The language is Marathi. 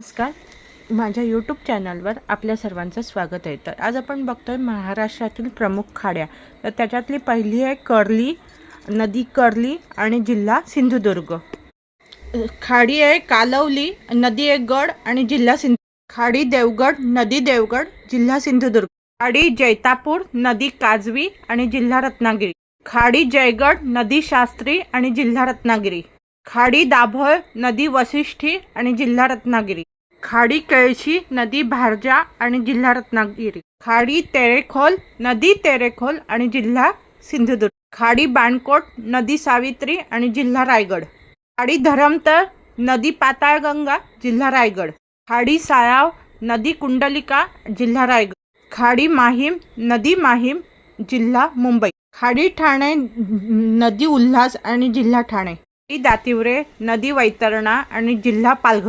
नमस्कार. माझ्या यूट्यूब चॅनलवर आपल्या सर्वांचं स्वागत आहे. तर आज आपण बघतोय महाराष्ट्रातील प्रमुख खाड्या. तर त्याच्यातली पहिली आहे कर्ली नदी कर्ली आणि जिल्हा सिंधुदुर्ग. खाडी आहे कालवली नदी आहे गड आणि जिल्हा सिंधु खाडी देवगड नदी देवगड जिल्हा सिंधुदुर्ग. खाडी जैतापूर नदी काजवी आणि जिल्हा रत्नागिरी. खाडी जयगड नदी शास्त्री आणि जिल्हा रत्नागिरी. खाडी दाभोळ नदी वसिष्ठी आणि जिल्हा रत्नागिरी. खाडी केळशी नदी भारजा आणि जिल्हा रत्नागिरी. खाडी तेरेखोल नदी तेरेखोल आणि जिल्हा सिंधुदुर्ग. खाडी बाणकोट नदी सावित्री आणि जिल्हा रायगड. खाडी धरमतर नदी पाताळगंगा जिल्हा रायगड. खाडी साळाव नदी कुंडलिका जिल्हा रायगड. खाडी माहीम नदी माहीम जिल्हा मुंबई. खाडी ठाणे नदी उल्हास आणि जिल्हा ठाणे. दातिवरे नदी वैतरणा आणि जिल्हा पालघर.